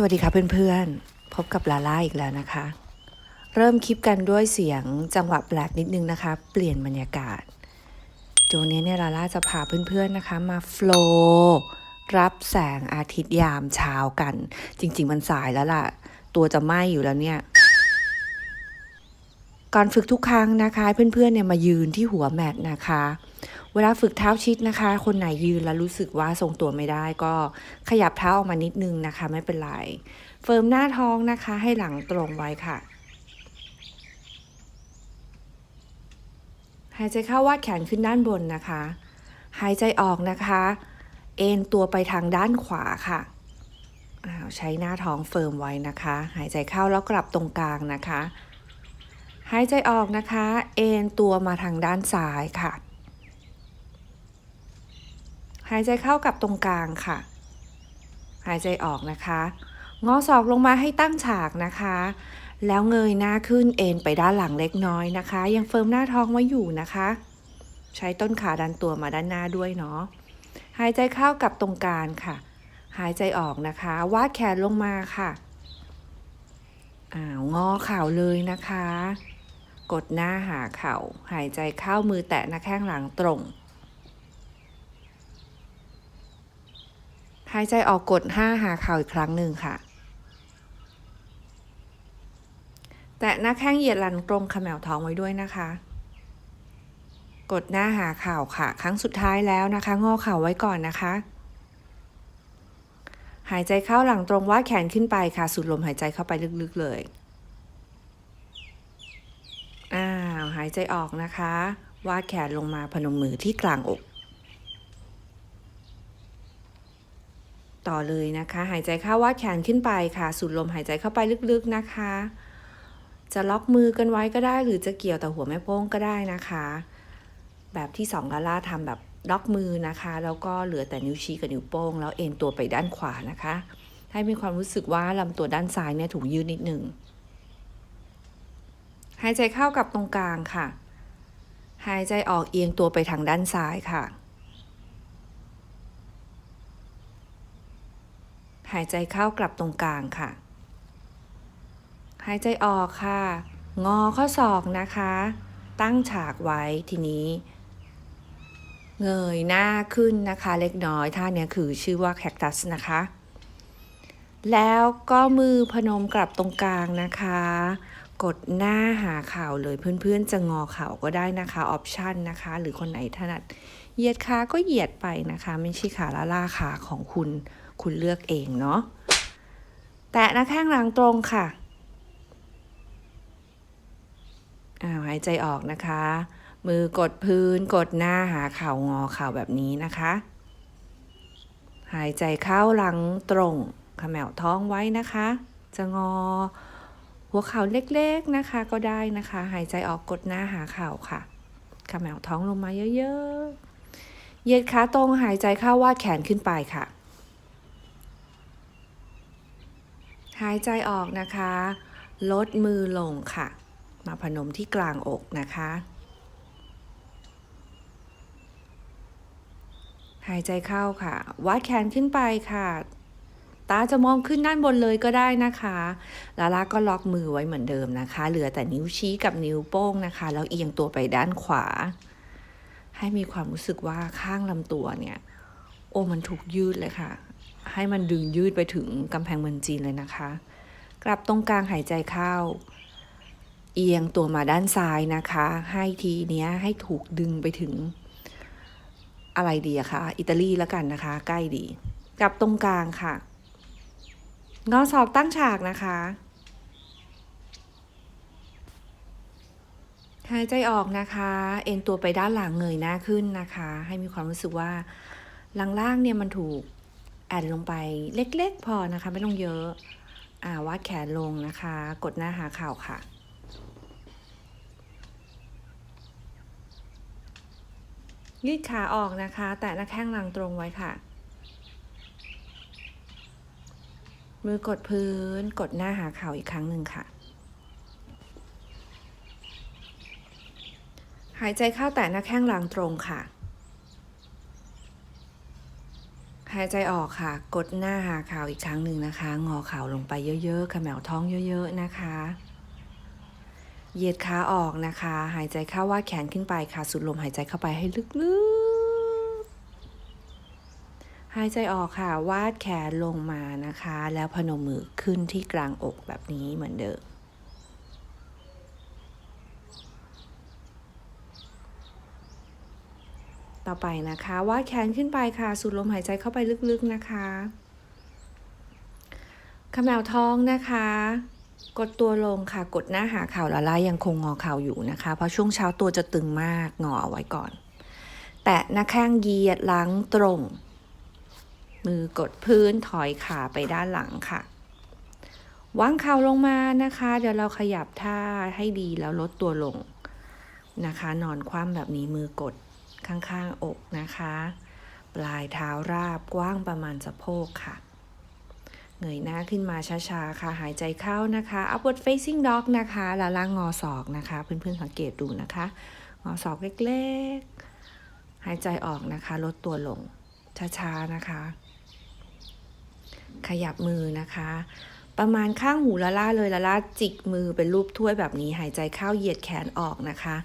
สวัสดีค่ะเพื่อนๆ พบกับลาล่าอีกแล้วนะคะ เริ่มคลิปกันด้วยเสียงจังหวะแปลกนิดนึงนะคะ เปลี่ยนบรรยากาศโจนี้เนี่ยลาล่าจะพาเพื่อนๆนะคะ มาโฟล์รับแสงอาทิตย์ยามเช้ากัน จริง ๆ มันสายแล้วล่ะ ตัวจะไหม้อยู่แล้วเนี่ย ก่อนฝึกทุกครั้งนะคะ เพื่อนๆเนี่ยมายืนที่หัวแมทนะคะ เวลาฝึกเท้าชิดนะคะ คนไหนยืนแล้วรู้สึกว่าทรงตัวไม่ได้ก็ขยับเท้าออกมานิดนึงนะคะ ไม่เป็นไร เฟิร์มหน้าท้องนะคะ ให้หลังตรงไว้ค่ะหายใจเข้าวาดแขนขึ้นด้านบนนะคะ หายใจออกนะคะ เอ็นตัวไปทางด้านขวาค่ะ ใช้หน้าท้องเฟิร์มไว้นะคะ หายใจเข้าแล้วกลับตรงกลางนะคะ หายใจออกนะคะ เอนตัวมาทางด้านซ้ายค่ะ หายใจเข้ากับตรงกลางค่ะ หายใจออกนะคะ งอศอกลงมาให้ตั้งฉากนะคะ แล้วเงยหน้าขึ้นเอนไปด้านหลังเล็กน้อยนะคะ ยังเฟิร์มหน้าท้องไว้อยู่นะคะ ใช้ต้นขาดันตัวมาด้านหน้าด้วยเนาะ หายใจเข้ากับตรงกลางค่ะ หายใจออกนะคะ วาดแขนลงมาค่ะอ้าวงอเข่าเลยนะคะ กดหน้าหาเข่า หายใจเข้ามือแตะหน้าแข้งหลังตรง หายใจออกกด5หาเข่าอีกครั้งหนึ่งค่ะ แตะหน้าแข้งเหยียดหลังตรงขมแมวท้องไว้ด้วยนะคะ กดหน้าหาเข่าค่ะ ครั้งสุดท้ายแล้วนะคะ งอเข่าไว้ก่อนนะคะ หายใจเข้าหลังตรงวาดแขนขึ้นไปค่ะ สูดลมหายใจเข้าไปลึกๆเลย อ้าว หายใจออกนะคะ วาดแขนลงมาพนมมือที่กลางอก ต่อเลยนะคะ หายใจเข้าวาดแขนขึ้นไปค่ะ สูดลมหายใจเข้าไปลึกๆนะคะ จะล็อกมือกันไว้ก็ได้ หรือจะเกี่ยวแต่หัวแม่โป้งก็ได้นะคะ แบบที่สองลาล่าทำแบบล็อกมือนะคะ แล้วก็เหลือแต่นิ้วชี้กับนิ้วโป้ง แล้วเอ็นตัวไปด้านขวานะคะ ให้มีความรู้สึกว่าลำตัวด้านซ้ายเนี่ยถูกยืดนิดหนึ่ง หายใจเข้ากับตรงกลางค่ะ หายใจออกเอียงตัวไปทางด้านซ้ายค่ะ หายใจเข้ากลับตรงกลางค่ะ หายใจออกค่ะ งอข้อศอกนะคะ ตั้งฉากไว้ทีนี้ เงยหน้าขึ้นนะคะเล็กน้อยท่านี้คือชื่อว่าแคคตัสนะคะแล้วก็มือพนมกลับตรงกลางนะคะ กดหน้าหาข่าวเลยเพื่อนๆจะงอเข่าก็ได้นะคะออปชันนะคะ หรือคนไหนถนัดเหยียดขาก็เหยียดไปนะคะ ไม่ใช่ขาละล่าขาของคุณ คุณเลือกเองเนาะแตะหน้าแข้งหลังตรงค่ะอ้าวหายใจออกนะคะ มือกดพื้นกดหน้าหาเข่างอเข่าแบบนี้นะคะ หายใจเข้าหลังตรงขมแมวท้องไว้นะคะ จะงอ หัวเข่าเล็กๆนะคะก็ได้นะคะ หายใจออกกดหน้าหาเข่าค่ะขมแมวท้องลงมาเยอะๆเหยียดขาตรงหายใจเข้าวาดแขนขึ้นไปค่ะ หายใจออกนะคะ ลดมือลงค่ะ มาพนมที่กลางอกนะคะ หายใจเข้าค่ะ วาดแขนขึ้นไปค่ะ ตาจะมองขึ้นด้านบนเลยก็ได้นะคะลาลาก็ล็อกมือไว้เหมือนเดิมนะคะ เหลือแต่นิ้วชี้กับนิ้วโป้งนะคะ แล้วเอียงตัวไปด้านขวา ให้มีความรู้สึกว่าข้างลำตัวเนี่ย โอ้มันถูกยืดเลยค่ะ ให้มันดึงยืดไปถึงกำแพงเมืองจีนเลยนะคะ กลับตรงกลางหายใจเข้า เอียงตัวมาด้านซ้ายนะคะ ให้ทีเนี้ยให้ถูกดึงไปถึงอะไรดีอะคะอิตาลีแล้วกันนะคะ ใกล้ดี กลับตรงกลางค่ะ งอศอกตั้งฉากนะคะ หายใจออกนะคะ เอ็นตัวไปด้านหลังเงยหน้าขึ้นนะคะ ให้มีความรู้สึกว่าหลังล่างเนี่ยมันถูกแอนลงไปเล็กๆ พอนะคะ ไม่ต้องเยอะ อ่าวาดแขนลงนะคะ กดหน้าหาเข่าค่ะยืดขาออกนะคะ แตะหน้าแข้งหลังตรงไว้ค่ะ มือกดพื้น กดหน้าหาเข่าอีกครั้งหนึ่งค่ะ หายใจเข้าแตะหน้าแข้งหลังตรงค่ะ หายใจออกค่ะ กดหน้าหาเข่าอีกครั้งหนึ่งนะคะ งอเข่าลงไปเยอะๆขมวท้องเยอะๆนะคะ เหยียดขาออกนะคะ หายใจเข้าว่าแขนขึ้นไปค่ะ สูดลมหายใจเข้าไปให้ลึกๆ หายใจออกค่ะ วาดแขนลงมานะคะ แล้วพนมมือขึ้นที่กลางอกแบบนี้เหมือนเดิม ต่อไปนะคะ วาดแขนขึ้นไปค่ะ สูดลมหายใจเข้าไปลึกๆนะคะขมวท้องนะคะ กดตัวลงค่ะ กดหน้าหาเข่าละลายยังคงงอเข่าอยู่นะคะ เพราะช่วงเช้าตัวจะตึงมากงอเอาไว้ก่อน แตะหน้าแข้งเยียดหลังตรง มือกดพื้นถอยขาไปด้านหลังค่ะวางเข่าลงมานะคะ เดี๋ยวเราขยับท่าให้ดีแล้วลดตัวลงนะคะ นอนคว่ำแบบนี้มือกดข้างๆอกนะคะ ปลายเท้าราบกว้างประมาณสะโพกค่ะ เงยหน้าขึ้นมาช้าๆค่ะ หายใจเข้านะคะ upward facing dog นะคะแล้วล่างงอศอกนะคะ เพื่อนๆสังเกตดูนะคะ งอศอกเล็กๆ หายใจออกนะคะ ลดตัวลงช้าๆนะคะ ขยับมือนะคะ ประมาณข้างหูละล่าเลยละล่าจิกมือเป็นรูปถ้วยแบบนี้หายใจเข้าเหยียดแขนออกนะคะ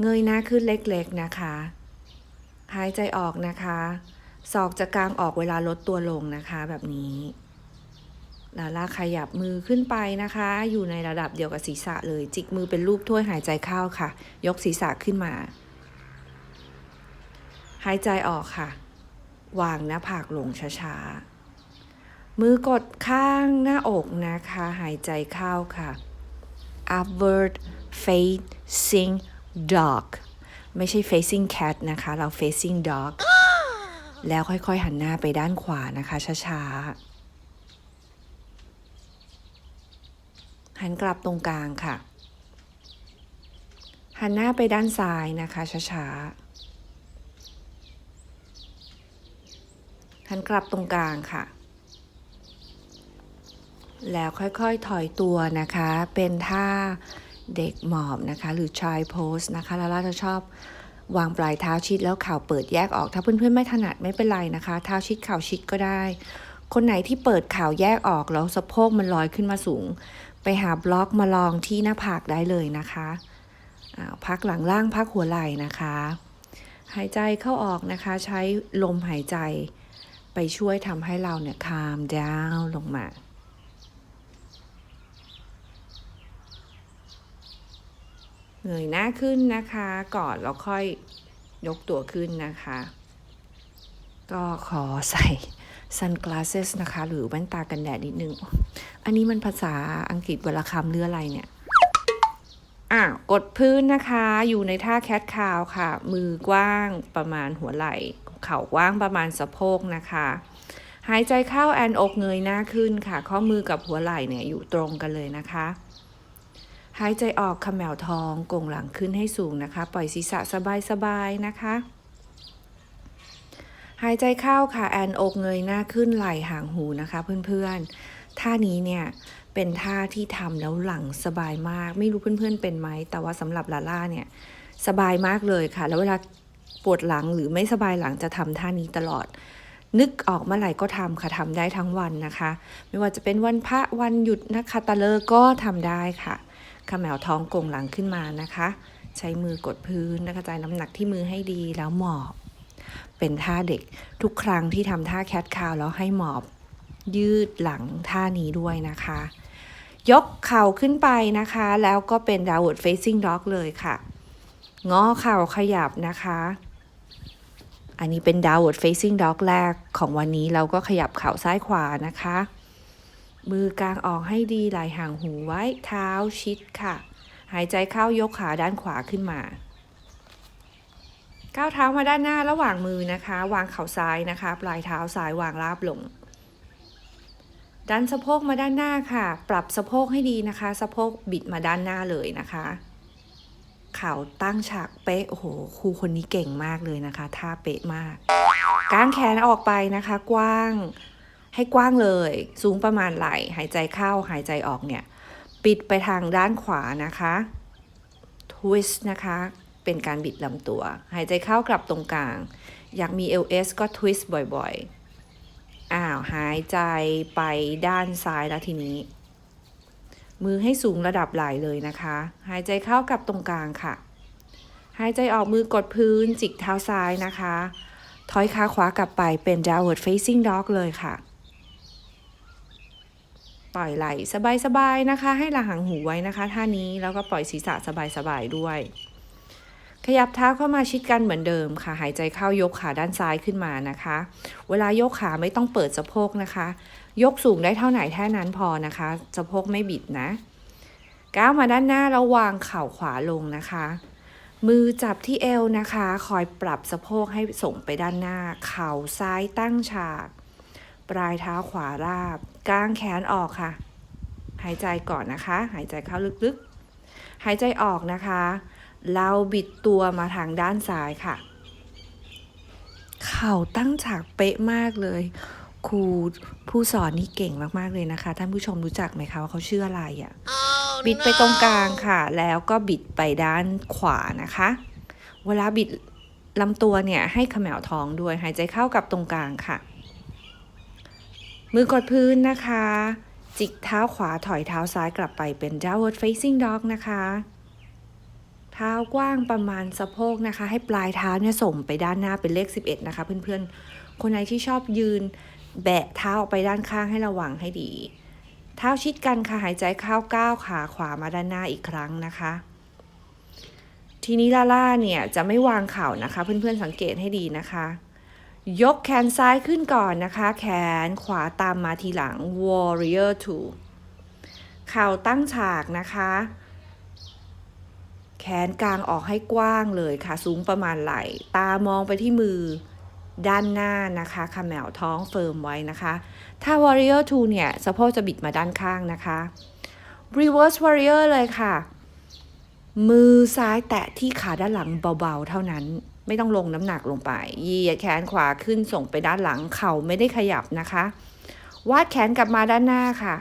เงยหน้าขึ้นเล็กๆนะคะ หายใจออกนะคะศอกจะกลางออกเวลาลดตัวลงนะคะแบบนี้ลาล่าขยับมือขึ้นไปนะคะ อยู่ในระดับเดียวกับศีรษะเลย จิกมือเป็นรูปถ้วยหายใจเข้าค่ะ ยกศีรษะขึ้นมา หายใจออกค่ะ วางหน้าผากลงช้าๆ มือกดข้างหน้าอกนะคะ หายใจเข้าค่ะ upward facing dog ไม่ใช่ facing cat นะคะ เรา facing dog แล้วค่อยๆ หันหน้าไปด้านขวานะคะ ช้าๆ หันกลับตรงกลางค่ะ หันหน้าไปด้านซ้ายนะคะ ช้าๆ หันกลับตรงกลางค่ะ แล้วค่อยๆถอยตัวนะคะ เป็นท่าเด็กหมอบนะคะ หรือ child pose นะคะแล้วเราจะชอบวางปลายเท้าชิดแล้วเข่าเปิดแยกออก ถ้าเพื่อนๆไม่ถนัดไม่เป็นไรนะคะ เท้าชิดเข่าชิดก็ได้ คนไหนที่เปิดเข่าแยกออกแล้วสะโพกมันลอยขึ้นมาสูง ไปหาบล็อกมาลองที่หน้าผากได้เลยนะคะพักหลังล่างพักหัวไหล่นะคะ หายใจเข้าออกนะคะ ใช้ลมหายใจไปช่วยทำให้เราเนี่ย calm down ลงมา เงยหน้าขึ้นนะคะก่อนแล้วค่อยยกตัวขึ้นนะคะ ก็ขอใส่ sunglasses นะคะ หรือแว่นตากันแดดนิดนึง อันนี้มันภาษาอังกฤษวลคำหรืออะไรเนี่ย อะกดพื้นนะคะ อยู่ในท่าแคทคาวค่ะ มือกว้างประมาณหัวไหล่ เข่ากว้างประมาณสะโพกนะคะ หายใจเข้าแอนอกเงยหน้าขึ้นค่ะ ข้อมือกับหัวไหล่เนี่ยอยู่ตรงกันเลยนะคะ หายใจออกขมวท้องกงหลังขึ้นให้สูงนะคะ ปล่อยศีรษะสบายๆนะคะ หายใจเข้าค่ะแอนอกเงยหน้าขึ้นไหล่ห่างหูนะคะเพื่อนๆ ท่านี้เนี่ยเป็นท่าที่ทำแล้วหลังสบายมาก ไม่รู้เพื่อนๆเป็นไหม แต่ว่าสำหรับลาล่าเนี่ยสบายมากเลยค่ะ แล้วเวลาปวดหลังหรือไม่สบายหลังจะทำท่านี้ตลอด นึกออกเมื่อไหร่ก็ทำค่ะทำได้ทั้งวันนะคะ ไม่ว่าจะเป็นวันพระวันหยุดนะคะตะเลอก็ทำได้ค่ะ ขมวท้องกงหลังขึ้นมานะคะ ใช้มือกดพื้นและกระจายน้ำหนักที่มือให้ดีแล้วหมอบ เป็นท่าเด็กทุกครั้งที่ทำท่าแคทคาวแล้วให้หมอบ ยืดหลังท่านี้ด้วยนะคะ ยกเข่าขึ้นไปนะคะ แล้วก็เป็น downward facing dog เลยค่ะงอเข่าขยับนะคะ อันนี้เป็น downward facing dog แรกของวันนี้เราก็ขยับเข่าซ้ายขวานะคะ มือกลางออกให้ดีไหล่ห่างหูไว้เท้าชิดค่ะ หายใจเข้ายกขาด้านขวาขึ้นมา ก้าวเท้ามาด้านหน้าระหว่างมือนะคะ วางเข่าซ้ายนะคะ ปลายเท้าซ้ายวางราบลง ดันสะโพกมาด้านหน้าค่ะ ปรับสะโพกให้ดีนะคะ สะโพกบิดมาด้านหน้าเลยนะคะเข่าตั้งฉากเป๊ะ โอ้โห ครูคนนี้เก่งมากเลยนะคะ ท่าเป๊ะมาก กางแขนออกไปนะคะ กว้าง ให้กว้างเลย สูงประมาณไหล่ หายใจเข้าหายใจออกเนี่ย ปิดไปทางด้านขวานะคะ twist นะคะ เป็นการบิดลำตัว หายใจเข้ากลับตรงกลาง อยากมี LS ก็ twist บ่อยอ้าว หายใจไปด้านซ้ายแล้วทีนี้ มือให้สูงระดับไหล่เลยนะคะ หายใจเข้ากลับตรงกลางค่ะ หายใจออกมือกดพื้นจิกเท้าซ้ายนะคะ ถอยขาขวากลับไปเป็น downward facing dog เลยค่ะ ปล่อยไหล่สบายๆนะคะ ให้หลังหางหูไว้นะคะท่านี้แล้วก็ปล่อยศีรษะสบายๆด้วย ขยับเท้าเข้ามาชิดกันเหมือนเดิมค่ะ หายใจเข้ายกขาด้านซ้ายขึ้นมานะคะ เวลายกขาไม่ต้องเปิดสะโพกนะคะ ยกสูงได้เท่าไหนแค่นั้นพอนะคะสะโพกไม่บิดนะก้าวมาด้านหน้าแล้ววางเข่าขวาลงนะคะ มือจับที่เอวนะคะ คอยปรับสะโพกให้ส่งไปด้านหน้า เข่าซ้ายตั้งฉาก ปลายเท้าขวาราบกางแขนออกค่ะ หายใจก่อนนะคะ หายใจเข้าลึกๆ หายใจออกนะคะ เราบิดตัวมาทางด้านซ้ายค่ะ เข่าตั้งฉากเป๊ะมากเลย ครูผู้สอนนี่เก่งมากๆเลยนะคะ ท่านผู้ชมรู้จักไหมคะว่าเขาชื่ออะไรอะ่ะบิดไปตรงกลางค่ะ แล้วก็บิดไปด้านขวานะคะ เวลาบิดลำตัวเนี่ยให้เขมวท้องด้วย หายใจเข้ากับตรงกลางค่ะ มือกดพื้นนะคะ จิกเท้าขวาถอยเท้าซ้ายกลับไปเป็น downward facing dog นะคะ เท้ากว้างประมาณสะโพกนะคะ ให้ปลายเท้าเนี่ยส่งไปด้านหน้าเป็นเลข 11 นะคะ เพื่อนๆ คนไหนที่ชอบยืนแบะเท้าออกไปด้านข้างให้ระวังให้ดี เท้าชิดกันค่ะ หายใจเข้าก้าวขาขวามาด้านหน้าอีกครั้งนะคะ ทีนี้ลาล่าเนี่ยจะไม่วางเข่านะคะ เพื่อนๆสังเกตให้ดีนะคะ ยกแขนซ้ายขึ้นก่อนนะคะ แขนขวาตามมาทีหลัง warrior two เข่าตั้งฉากนะคะ แขนกลางออกให้กว้างเลยค่ะ สูงประมาณไหล่ ตามองไปที่มือด้านหน้านะคะขมวท้องเฟิร์มไว้นะคะ ถ้า warrior two เนี่ยสะโพกจะบิดมาด้านข้างนะคะ reverse warrior เลยค่ะ มือซ้ายแตะที่ขาด้านหลังเบาๆเท่านั้น ไม่ต้องลงน้ำหนักลงไปเหยียดแขนขวาขึ้นส่งไปด้านหลังเข่าไม่ได้ขยับนะคะ วาดแขนกลับมาด้านหน้าค่ะ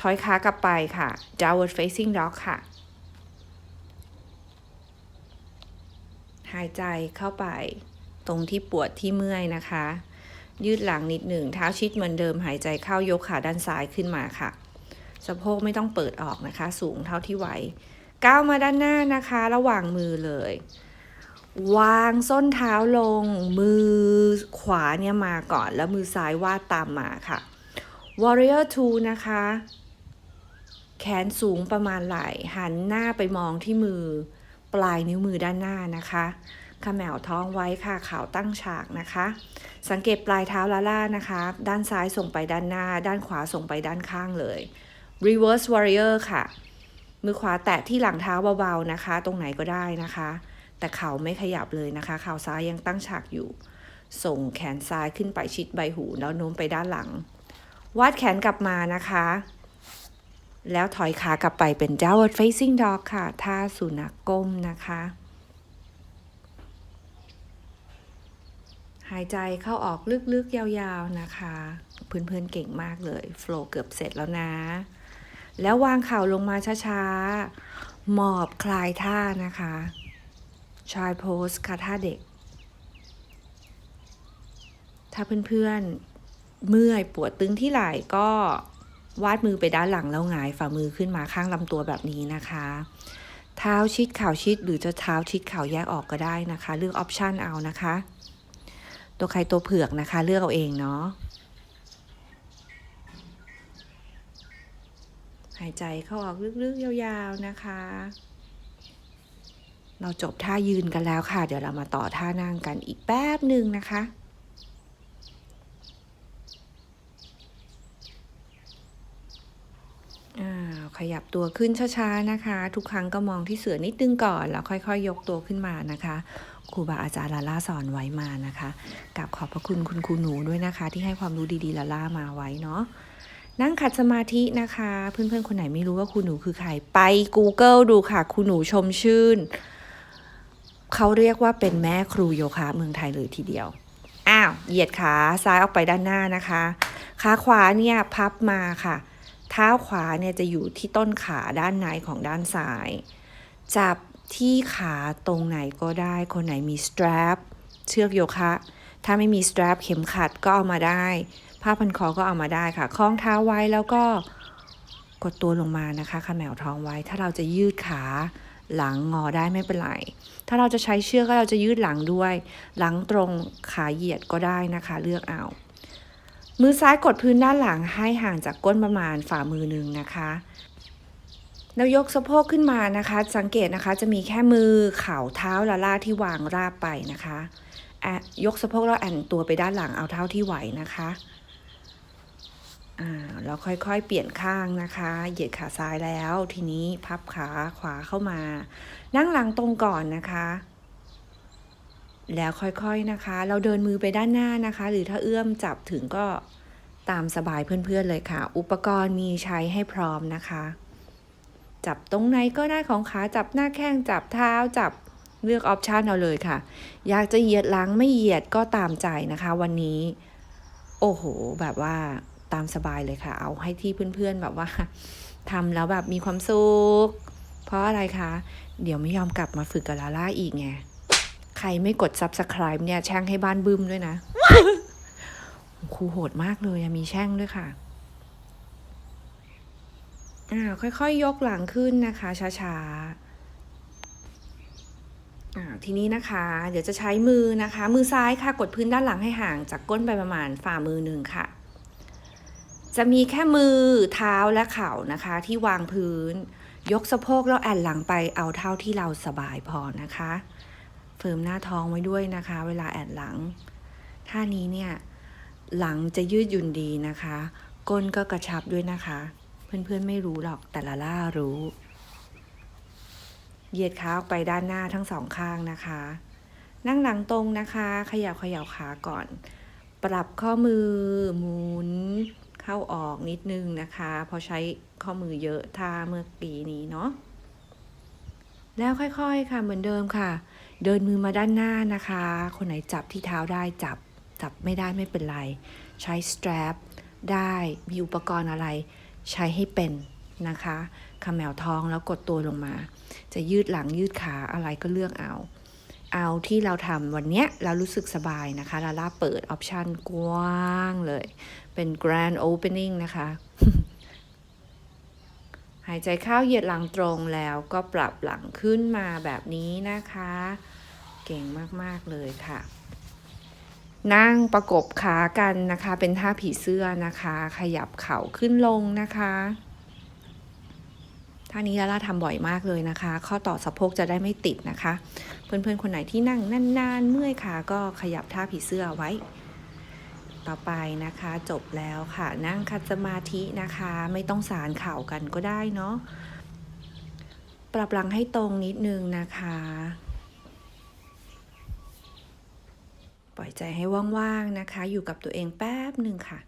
ถอยขากลับไปค่ะ downward facing dog ค่ะ หายใจเข้าไป ตรงที่ปวดที่เมื่อยนะคะ ยืดหลังนิดหนึ่งเท้าชิดเหมือนเดิมหายใจเข้ายกขาด้านซ้ายขึ้นมาค่ะสะโพกไม่ต้องเปิดออกนะคะ สูงเท่าที่ไหวก้าวมาด้านหน้านะคะ ระหว่างมือเลย วางส้นเท้าลง มือขวาเนี่ยมาก่อนแล้วมือซ้ายวาดตามมาค่ะ warrior two นะคะ แขนสูงประมาณไหล่ หันหน้าไปมองที่มือ ปลายนิ้วมือด้านหน้านะคะขมวท้องไว้ค่ะขาวตั้งฉากนะคะ สังเกตปลายเท้าลาล่านะคะ ด้านซ้ายส่งไปด้านหน้า ด้านขวาส่งไปด้านข้างเลย reverse warrior ค่ะ มือขวาแตะที่หลังเท้าเบาๆนะคะ ตรงไหนก็ได้นะคะ แต่เขาไม่ขยับเลยนะคะเข่าซ้ายยังตั้งฉากอยู่ ส่งแขนซ้ายขึ้นไปชิดใบหูแล้วโน้มไปด้านหลัง วาดแขนกลับมานะคะ แล้วถอยขากลับไปเป็น downward facing dog ค่ะท่าสุนัขก้มนะคะ หายใจเข้าออกลึกๆยาวๆนะคะ เพื่อนๆเก่งมากเลย โฟล์เกือบเสร็จแล้วนะ แล้ววางเข่าลงมาช้าๆหมอบคลายท่านะคะ ชายโพสค่ะท่าเด็ก ถ้าเพื่อนๆ เมื่อยปวดตึงที่ไหล่ก็วาดมือไปด้านหลังแล้วหงายฝ่ามือขึ้นมาข้างลำตัวแบบนี้นะคะ เท้าชิดเข่าชิดหรือจะเท้าชิดเข่าแยกออกก็ได้นะคะ เลือกออปชันเอานะคะ ตัวใครตัวเผือกนะคะ เลือกเอาเองเนาะหายใจเข้าออกลึกๆ ยาวๆนะคะ เราจบท่ายืนกันแล้วค่ะ เดี๋ยวเรามาต่อท่านั่งกันอีกแป๊บหนึ่งนะคะอ่าขยับตัวขึ้นช้าๆนะคะ ทุกครั้งก็มองที่เสือนิดนึงก่อน แล้วค่อยๆยกตัวขึ้นมานะคะครูบาอาจารย์ลาล่าสอนไว้มานะคะกับขอบพระคุณคุณครูหนูด้วยนะคะ ที่ให้ความรู้ดีๆลาล่ามาไว้เนาะนั่งขัดสมาธินะคะ เพื่อนๆคนไหนไม่รู้ว่าครูหนูคือใครไป Google ดูค่ะครูหนูชมชื่น เขาเรียกว่าเป็นแม่ครูโยคะเมืองไทยเลยทีเดียว อ้าว เหยียดขาซ้ายออกไปด้านหน้านะคะ ขาขวาเนี่ยพับมาค่ะ เท้าขวาเนี่ยจะอยู่ที่ต้นขาด้านในของด้านซ้าย จับที่ขาตรงไหนก็ได้ คนไหนมีสตร p เชือกโยคะ ถ้าไม่มี strap เข็มขัดก็เอามาได้ ผ้าพันคอก็เอามาได้ค่ะ คล้องเท้าไว้แล้วก็กดตัวลงมานะคะขมแมวท้องไว้ ถ้าเราจะยืดขา หลังงอได้ไม่เป็นไร ถ้าเราจะใช้เชือกก็เราจะยืดหลังด้วย หลังตรงขาเหยียดก็ได้นะคะ เลือกเอา มือซ้ายกดพื้นด้านหลังให้ห่างจากก้นประมาณฝ่ามือหนึ่งนะคะแล้วยกสะโพกขึ้นมานะคะ สังเกตนะคะจะมีแค่มือเข่าเท้าและล่าที่วางราบไปนะคะอะยกสะโพกแล้วแอนตัวไปด้านหลังเอาเท่าที่ไหวนะคะ อ่าค่อยๆ เปลี่ยนข้างนะคะ เหยียดขาซ้ายแล้ว ทีนี้พับขาขวาเข้ามา นั่งหลังตรงก่อนนะคะ แล้วค่อยๆนะคะ เราเดินมือไปด้านหน้านะคะ หรือถ้าเอื้อมจับถึงก็ตามสบายเพื่อนๆเลยค่ะ อุปกรณ์มีใช้ให้พร้อมนะคะ จับตรงไหนก็ได้ของขา จับหน้าแข้ง จับเท้า จับเลือกออปชันเอาเลยค่ะ อยากจะเหยียดหลังไม่เหยียดก็ตามใจนะคะ วันนี้ โอ้โห แบบว่า ตามสบายเลยค่ะ เอาให้ที่เพื่อนๆแบบว่าทำแล้วแบบมีความสุข เพราะอะไรคะ เดี๋ยวไม่ยอมกลับมาฝึกกับลาล่าอีกไง ใครไม่กด subscribe เนี่ยแช่งให้บ้านบึ้มด้วยนะ ครูโหดมากเลยมีแช่งด้วยค่ะอ่าค่อยๆยยกหลังขึ้นนะคะ ช้าๆอ่าทีนี้นะคะ เดี๋ยวจะใช้มือนะคะ มือซ้ายค่ะ กดพื้นด้านหลังให้ห่างจากก้นไปประมาณฝ่ามือหนึ่งค่ะ จะมีแค่มือเท้าและเข่านะคะ ที่วางพื้น ยกสะโพกแล้วแอนหลังไปเอาเท่าที่เราสบายพอนะคะเฟิร์มหน้าท้องไว้ด้วยนะคะ เวลาแอนหลังท่านี้เนี่ยหลังจะยืดหยุ่นดีนะคะ ก้นก็กระชับด้วยนะคะ เพื่อนๆไม่รู้หรอกแต่ละล่ารู้เหยียดขาออกไปด้านหน้าทั้งสองข้างนะคะ นั่งหลังตรงนะคะ ขยับขยับขาก่อน ปรับข้อมือหมุน เข้าออกนิดนึงนะคะพอใช้ข้อมือเยอะท่าเมื่อกี้นี้เนาะแล้วค่อยๆค่ะเหมือนเดิมค่ะ เดินมือมาด้านหน้านะคะ คนไหนจับที่เท้าได้จับจับไม่ได้ไม่เป็นไร ใช้ strap ได้มีอุปกรณ์อะไร ใช้ให้เป็นนะคะขมแมวท้องแล้วกดตัวลงมา จะยืดหลังยืดขาอะไรก็เลือกเอา เอาที่เราทำวันเนี้ยเรารู้สึกสบายนะคะ ลาล่าเปิดออปชันกว้างเลย เป็น grand opening นะคะ หายใจเข้าเหยียดหลังตรงแล้วก็ปรับหลังขึ้นมาแบบนี้นะคะ เก่งมาก ๆ เลยค่ะ นั่งประกบขากันนะคะ เป็นท่าผีเสื้อนะคะ ขยับเข่าขึ้นลงนะคะ ท่านี้ลาล่าทำบ่อยมากเลยนะคะ ข้อต่อสะโพกจะได้ไม่ติดนะคะ เพื่อนๆ คนไหนที่นั่งนานๆ เมื่อยขาก็ขยับท่าผีเสื้อไว้ ต่อไปนะคะจบแล้วค่ะ นั่งคัดสมาธินะคะ ไม่ต้องสารเข่ากันก็ได้เนาะ ปรับหลังให้ตรงนิดนึงนะคะ ปล่อยใจให้ว่างๆนะคะ อยู่กับตัวเองแป๊บหนึ่งค่ะ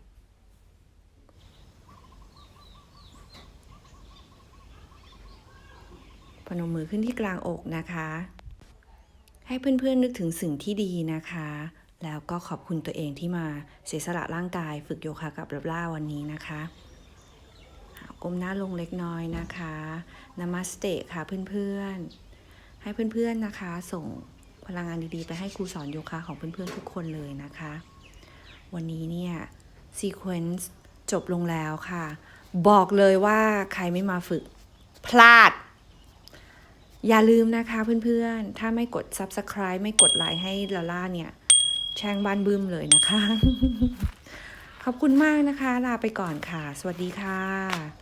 พนมมือขึ้นที่กลางอกนะคะ ให้เพื่อนๆนึกถึงสิ่งที่ดีนะคะ แล้วก็ขอบคุณตัวเองที่มาเสียสละร่างกายฝึกโยคะกับรับล่าวันนี้นะคะก้มหน้าลงเล็กน้อยนะคะนามาสเตค่ะเพื่อนๆ ให้เพื่อนๆนะคะ ส่งพลังงานดีๆ ไปให้ครูสอนโยคะของเพื่อนๆทุกคนเลยนะคะ วันนี้เนี่ยซีเควนซ์จบลงแล้วค่ะ บอกเลยว่าใครไม่มาฝึก พลาด อย่าลืมนะคะเพื่อนๆ ถ้าไม่กด subscribe ไม่กดไลค์ให้ลาล่าเนี่ยแช่งบ้านบึ้มเลยนะคะ ขอบคุณมากนะคะ ลาไปก่อนค่ะ สวัสดีค่ะ